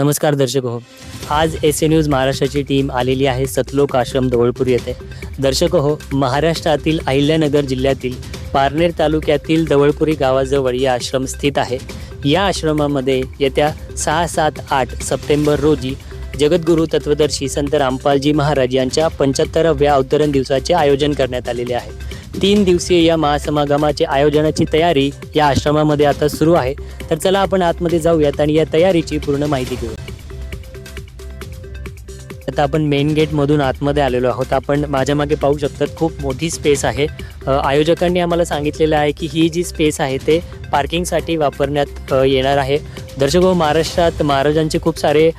नमस्कार दर्शक हो. आज एस ए न्यूज महाराष्ट्राची टीम आलेली आहे सतलोक आश्रम जवळपूर येथे. दर्शक हो महाराष्ट्रातील अहिल्यानगर जिल्ह्यातील पारनेर तालुक्यातील दवळपुरी गावाजवळ या आश्रम स्थित आहे. या आश्रमामध्ये येत्या सहा सात आठ सप्टेंबर रोजी जगद्गुरू तत्वदर्शी संत रामपालजी महाराज यांच्या पंच्याहत्तराव्या अवतरण दिवसाचे आयोजन करण्यात आलेले आहे. तीन दिवसीय या महासमागमाचे आयोजनाची तयारी या आश्रमामध्ये आता सुरू आहे. तर चला आपण आतमध्ये जाऊयात आणि या तयारीची पूर्ण माहिती घेऊ आता आपण मेन गेटमधून आतमध्ये आलेलो आहोत. आपण माझ्या मागे पाहू शकतात खूप मोठी स्पेस आहे. आयोजकांनी आम्हाला सांगितलेलं आहे की ही जी स्पेस आहे ते पार्किंगसाठी वापरण्यात येणार आहे. दर्शक हो, महाराष्ट्रात महाराजांचे खूप सारे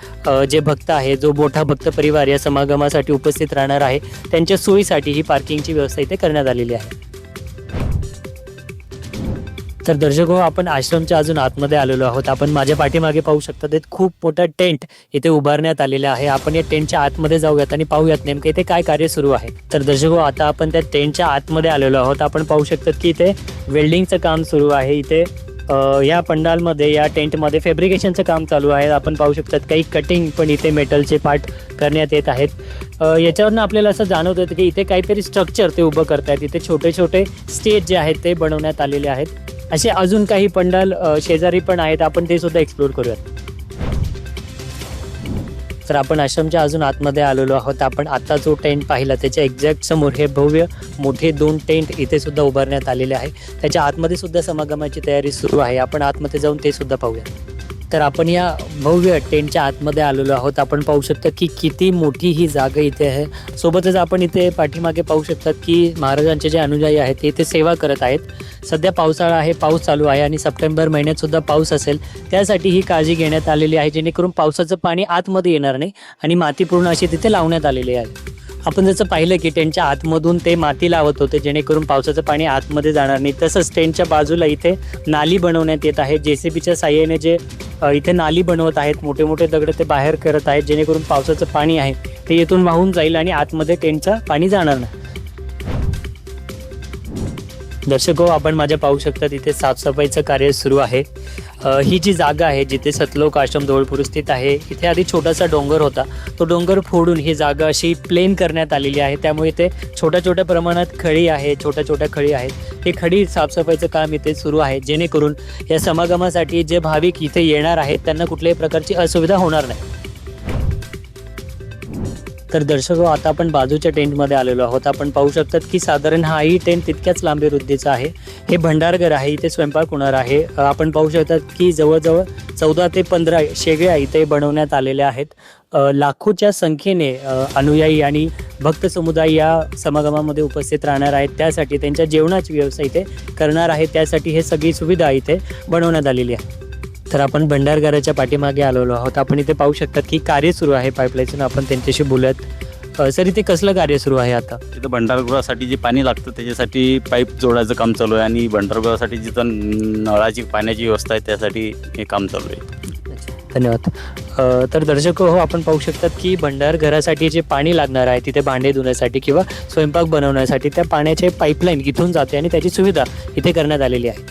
जे भक्त आहे जो मोठा भक्त परिवार या समागमासाठी उपस्थित राहणार आहे त्यांच्या सोयीसाठी ही पार्किंगची व्यवस्था इथे करण्यात आलेली आहे. तर दर्शक हो आपण आश्रमच्या अजून आतमध्ये आलेलो आहोत. आपण माझ्या पाठीमागे पाहू शकता ते खूप मोठा टेंट इथे उभारण्यात आलेला आहे. आपण या टेंटच्या आतमध्ये जाऊयात आणि पाहूयात नेमके इथे काय कार्य सुरू आहे. तर दर्शक हो आता आपण त्या टेंटच्या आतमध्ये आलेलो आहोत. आपण पाहू शकतात की इथे वेल्डिंगचं काम सुरू आहे. इथे या पंडालमध्ये या टेंटमध्ये फेब्रिकेशनचं काम चालू आहे. आपण पाहू शकतात काही कटिंग पण इथे मेटलचे पार्ट करण्यात येत आहेत. याच्यावरनं आपल्याला असं जाणवत येतं की इथे काहीतरी स्ट्रक्चर ते उभं करतायत. इथे छोटे छोटे स्टेज जे आहेत ते बनवण्यात आलेले आहेत. असे अजून काही पंडाल शेजारी पण आहेत. आपण ते सुद्धा एक्सप्लोर करूयात. तर आपण आश्रमच्या अजून आतमध्ये आलेलो आहोत. आपण आता जो टेंट पाहिला त्याच्या एक्झॅक्ट समोर हे भव्य मोठे दोन टेंट इथे सुद्धा उभारण्यात आलेले आहे. त्याच्या आतमध्ये सुद्धा समागमाची तयारी सुरू आहे. आपण आतमध्ये जाऊन ते सुद्धा पाहूया. तर आपण या भव्य टेंटच्या आतमध्ये आलेलो आहोत. आपण पाहू शकता की किती मोठी ही जागा इथे आहे. सोबतच आपण इथे पाठीमागे पाहू शकतात की महाराजांचे जे अनुयायी आहेत ते इथे सेवा करत आहेत. सध्या पावसाळा आहे पाऊस चालू आहे आणि सप्टेंबर महिन्यात सुद्धा पाऊस असेल. त्यासाठी ही काळजी घेण्यात आलेली आहे जेणेकरून पावसाचं पाणी आतमध्ये येणार नाही आणि माती पूर्ण अशी तिथे लावण्यात आलेली आहे. आपण जसं पाहिलं की टेंटच्या आतमधून ते माती लावत होते जेणेकरून पावसाचं पाणी आतमध्ये जाणार नाही. तसंच टेंटच्या बाजूला इथे नाली बनवण्यात येत आहे. जे सी बीच्या साह्याने जे इथे नाली बनवत आहेत मोठे मोठे दगड ते बाहेर करत आहेत जेणेकरून पावसाचं पाणी आहे ते येथून वाहून जाईल आणि आतमध्ये टेंटचं पाणी जाणार नाही. दर्शक हो आपण माझ्या पाहू शकता तिथे साफसफाईचं कार्य सुरू आहे. ही जी जागा आहे जिथे सतलोक आश्रम जवळपूर स्थित आहे इथे आधी छोटासा डोंगर होता. तो डोंगर फोडून ही जागा अशी प्लेन करण्यात आलेली आहे. त्यामुळे इथे छोट्या छोट्या प्रमाणात खळी आहे छोट्या छोट्या खळी आहेत. हे खडी साफसफाईचं काम इथे सुरू आहे. जेणेकरून या समागमासाठी जे भाविक इथे येणार आहेत त्यांना कुठल्याही प्रकारची असुविधा होणार नाही. तर दर्शक हो, आता आपण बाजूच्या टेंटमध्ये आलेलो आहोत. आपण पाहू शकतात की साधारण हाही टेंट तितक्याच लांबी रुंदीचा आहे. हे भंडारघर आहे इथे स्वयंपाक होणार आहे. आपण पाहू शकतात की जवळजवळ चौदा ते पंधरा शेगळ्या इथे बनवण्यात आलेल्या आहेत. लाखोच्या संख्येने अनुयायी आणि भक्त समुदाय या समागमामध्ये उपस्थित राहणार आहेत. त्यासाठी त्यांच्या जेवणाची व्यवस्था इथे करणार आहे त्यासाठी हे सगळी सुविधा इथे बनवण्यात आलेली आहे. तर आपण भंडारघराच्या पाठीमागे आलेलो आहोत. आपण इथे पाहू शकतात की कार्य सुरू आहे पाईपलाईनचं आपण त्यांच्याशी बोलूयात. अ, सर इथे कसलं कार्य सुरू आहे आता? तिथं भंडारगृहासाठी जे पाणी लागतं त्याच्यासाठी पाईप जोडायचं काम चालू आहे आणि भंडारगृहासाठी जिथं नळाची पाण्याची व्यवस्था आहे त्यासाठी हे काम चालू आहे. धन्यवाद. तर दर्शक हो आपण पाहू शकतात की भंडार घरासाठी जे पाणी लागणार आहे तिथे भांडे धुण्यासाठी किंवा स्वयंपाक बनवण्यासाठी त्या पाण्याचे पाईपलाईन इथून जाते आणि त्याची सुविधा इथे करण्यात आलेली आहे.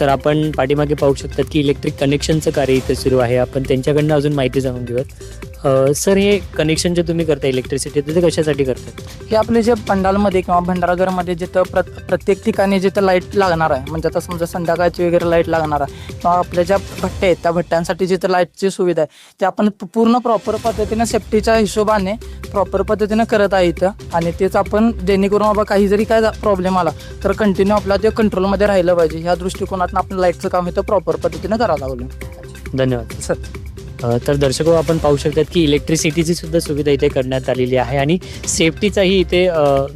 तर आपण पाठीमागे पाहू शकतात की इलेक्ट्रिक कनेक्शनचं कार्य इथे सुरू आहे. आपण त्यांच्याकडनं अजून माहिती जाणून घेऊयात. अ, सर हे कनेक्शन जे तुम्ही करता इलेक्ट्रिसिटी ते कशासाठी करतात हे आपले जे पंडालमध्ये किंवा भंडारघरमध्ये जिथं प्र प्रत्येक ठिकाणी जिथं लाइट लागणार आहे. म्हणजे आता समजा संध्याकाळची वगैरे लाइट लागणार आहे. किंवा आपल्या ज्या भट्ट्या आहेत त्या भट्ट्यांसाठी जिथं लाईटची सुविधा आहे ते आपण पू- पूर्ण प्रॉपर पद्धतीने सेफ्टीच्या हिशोबाने प्रॉपर पद्धतीने करत आहे इथं. आणि तेच आपण जेणेकरून बाबा काही जरी काय प्रॉब्लेम आला तर कंटिन्यू आपला ते कंट्रोलमध्ये राहिलं पाहिजे. ह्या दृष्टिकोनातून आपण लाईटचं काम इथं प्रॉपर पद्धतीने करावं लागलं. धन्यवाद. सर. तर दर्शको आपण पाहू शकतात की इलेक्ट्रिसिटीची सुद्धा सुविधा इथे करण्यात आलेली आहे आणि सेफ्टीचाही इथे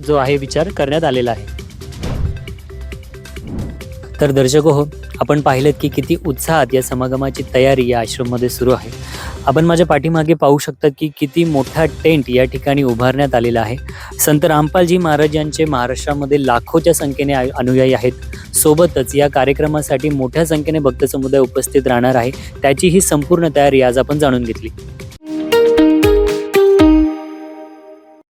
जो आहे विचार करण्यात आलेला आहे. तर दर्शको हो आपण पाहिलेत की किती उत्साहात या समागमाची तयारी या आश्रममध्ये सुरू आहे. आपण माझ्या पाठीमागे पाहू शकता की किती मोठा टेंट या ठिकाणी उभारण्यात आलेला आहे. संत रामपालजी महाराज यांचे महाराष्ट्रामध्ये लाखोच्या संख्येने अनुयायी आहेत. सोबतच या कार्यक्रमासाठी मोठ्या संख्येने भक्त समुदाय उपस्थित राहणार आहे. त्याची ही संपूर्ण तयारी आज आपण जाणून घेतली.